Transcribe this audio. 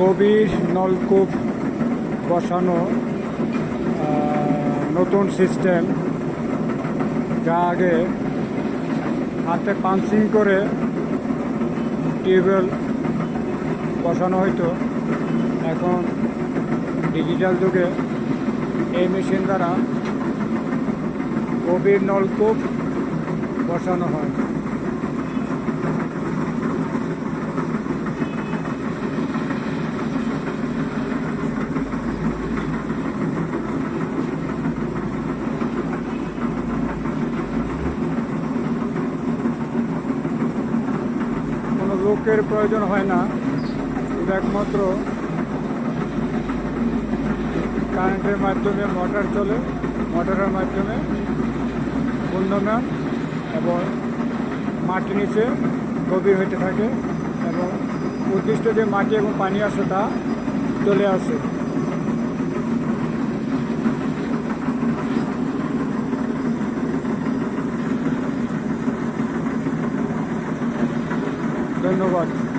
গভীর নলকূপ বসানো নতুন সিস্টেম, যা আগে হাতে পাঞ্চিং করে টিউবওয়েল বসানো হতো এখন ডিজিটাল যুগে এই মেশিন দ্বারা গভীর নলকূপ বসানো হয়। লোকের প্রয়োজন হয় না শুধু একমাত্র কারেন্টের মাধ্যমে মোটর চলে মোটরের মাধ্যমে ঘূর্ণমান এবং মাটি নিচে গভীর হইতে থাকে এবং উদ্দিষ্ট যে মাটি এবং পানি আসে তা চলে আসে। ধন্যবাদ।